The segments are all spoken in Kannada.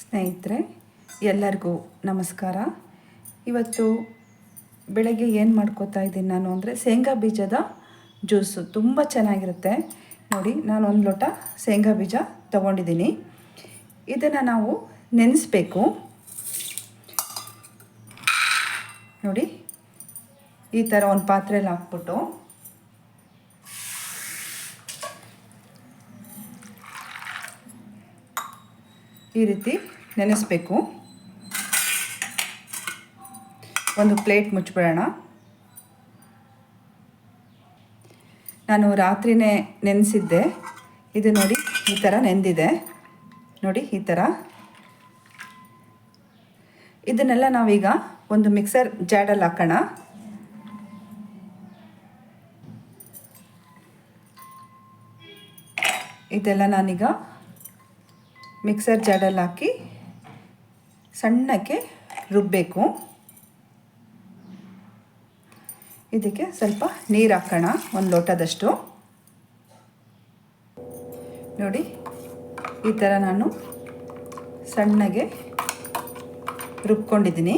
ಸ್ನೇಹಿತರೆ, ಎಲ್ಲರಿಗೂ ನಮಸ್ಕಾರ. ಇವತ್ತು ಬೆಳಗ್ಗೆ ಏನು ಮಾಡ್ಕೋತಾ ಇದ್ದೀನಿ ನಾನು ಅಂದರೆ ಶೇಂಗಾ ಬೀಜದ ಜ್ಯೂಸು. ತುಂಬ ಚೆನ್ನಾಗಿರುತ್ತೆ. ನೋಡಿ, ನಾನು ಒಂದು ಲೋಟ ಶೇಂಗಾ ಬೀಜ ತಗೊಂಡಿದ್ದೀನಿ. ಇದನ್ನು ನಾವು ನೆನೆಸ್ಬೇಕು. ನೋಡಿ, ಈ ಥರ ಒಂದು ಪಾತ್ರೆಯಲ್ಲಿ ಹಾಕ್ಬಿಟ್ಟು ಈ ರೀತಿ ನೆನೆಸ್ಬೇಕು. ಒಂದು ಪ್ಲೇಟ್ ಮುಚ್ಚಿಬಿಡೋಣ ನಾನು ರಾತ್ರಿನೇ ನೆನೆಸಿದ್ದೆ. ಇದು ನೋಡಿ ಈ ಥರ ನೆಂದಿದೆ. ನೋಡಿ ಈ ಥರ ಇದನ್ನೆಲ್ಲ ನಾವೀಗ ಒಂದು ಮಿಕ್ಸರ್ ಜಾಡಲ್ಲಿ ಹಾಕೋಣ. ಇದೆಲ್ಲ ನಾನೀಗ ಮಿಕ್ಸರ್ ಜಾಡಲ್ಲಿ ಹಾಕಿ ಸಣ್ಣಕ್ಕೆ ರುಬ್ಬಬೇಕು ಇದಕ್ಕೆ ಸ್ವಲ್ಪ ನೀರು ಹಾಕೋಣ, ಒಂದು ಲೋಟದಷ್ಟು. ನೋಡಿ, ಈ ಥರ ನಾನು ಸಣ್ಣಗೆ ರುಬ್ಕೊಂಡಿದ್ದೀನಿ.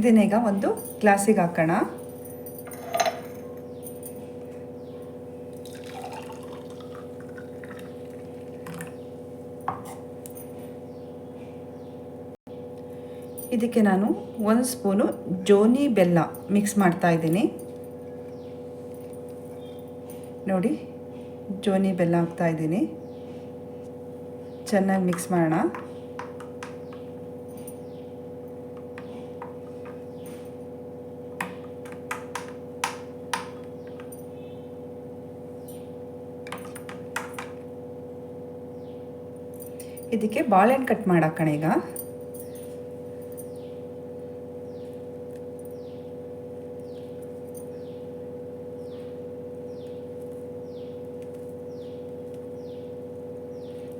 ಇದನ್ನೀಗ ಒಂದು ಗ್ಲಾಸಿಗೆ ಹಾಕೋಣ. ಇದಕ್ಕೆ ನಾನು ಒಂದು ಸ್ಪೂನು ಜೋನಿ ಬೆಲ್ಲ ಮಿಕ್ಸ್ ಮಾಡ್ತಾ ಇದ್ದೀನಿ. ನೋಡಿ, ಜೋನಿ ಬೆಲ್ಲ ಹಾಕ್ತಾ ಇದ್ದೀನಿ. ಚೆನ್ನಾಗಿ ಮಿಕ್ಸ್ ಮಾಡೋಣ. ಇದಕ್ಕೆ ಬಾಳೆಹಣ್ಣು ಕಟ್ ಮಾಡೋಕ್ಕಣ ಈಗ.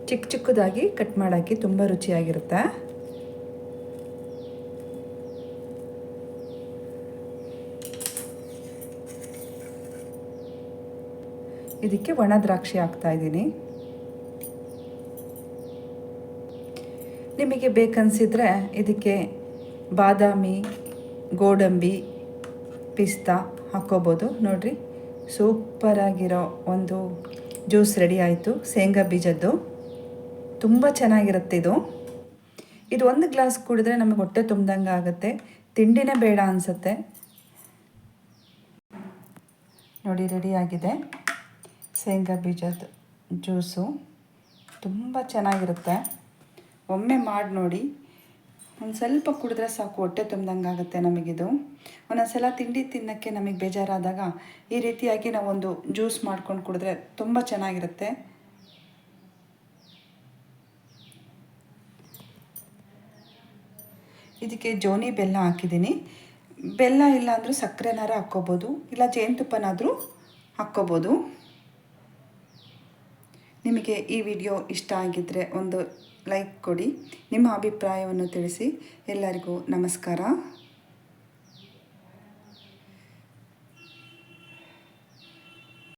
ಚಿಕ್ಕ ಚಿಕ್ಕದಾಗಿ ಕಟ್ ಮಾಡೋಕ್ಕೆ ತುಂಬ ರುಚಿಯಾಗಿರುತ್ತೆ. ಇದಕ್ಕೆ ಒಣ ದ್ರಾಕ್ಷಿ ಹಾಕ್ತಾ ಇದ್ದೀನಿ. ನಿಮಗೆ ಬೇಕನ್ಸಿದ್ರೆ ಇದಕ್ಕೆ ಬಾದಾಮಿ, ಗೋಡಂಬಿ, ಪಿಸ್ತಾ ಹಾಕ್ಕೋಬೋದು. ನೋಡಿರಿ, ಸೂಪರಾಗಿರೋ ಒಂದು ಜ್ಯೂಸ್ ರೆಡಿ ಆಯಿತು, ಶೇಂಗಾ ಬೀಜದ್ದು. ತುಂಬ ಚೆನ್ನಾಗಿರುತ್ತೆ ಇದು. ಇದು ಒಂದು ಗ್ಲಾಸ್ ಕುಡಿದ್ರೆ ನಮಗೆ ಹೊಟ್ಟೆ ತುಂಬ್ದಂಗೆ ಆಗುತ್ತೆ. ತಿಂಡಿನೇ ಬೇಡ ಅನಿಸುತ್ತೆ. ನೋಡಿ ರೆಡಿ ಆಗಿದೆ. ಶೇಂಗಾ ಬೀಜದ ಜ್ಯೂಸು ತುಂಬ ಚೆನ್ನಾಗಿರುತ್ತೆ. ಒಮ್ಮೆ ಮಾಡಿ ನೋಡಿ. ಒಂದು ಸ್ವಲ್ಪ ಕುಡಿದ್ರೆ ಸಾಕು, ಹೊಟ್ಟೆ ತುಂಬ್ದಂಗೆ ಆಗುತ್ತೆ ನಮಗಿದು ಒಂದೊಂದು ಸಲ ತಿಂಡಿ ತಿನ್ನೋಕ್ಕೆ ನಮಗೆ ಬೇಜಾರಾದಾಗ ಈ ರೀತಿಯಾಗಿ ನಾವೊಂದು ಜ್ಯೂಸ್ ಮಾಡ್ಕೊಂಡು ಕುಡಿದ್ರೆ ತುಂಬ ಚೆನ್ನಾಗಿರುತ್ತೆ. ಇದಕ್ಕೆ ಜೋನಿ ಬೆಲ್ಲ ಹಾಕಿದ್ದೀನಿ. ಬೆಲ್ಲ ಇಲ್ಲಾಂದರೂ ಸಕ್ಕರೆನಾರ ಹಾಕ್ಕೋಬೋದು, ಇಲ್ಲ ಜೇನುತುಪ್ಪನಾದರೂ ಹಾಕ್ಕೋಬೋದು. ನಿಮಗೆ ಈ ವಿಡಿಯೋ ಇಷ್ಟ ಆಗಿದ್ದರೆ ಒಂದು ಲೈಕ್ ಕೊಡಿ, ನಿಮ್ಮ ಅಭಿಪ್ರಾಯವನ್ನು ತಿಳಿಸಿ. ಎಲ್ಲರಿಗೂ ನಮಸ್ಕಾರ.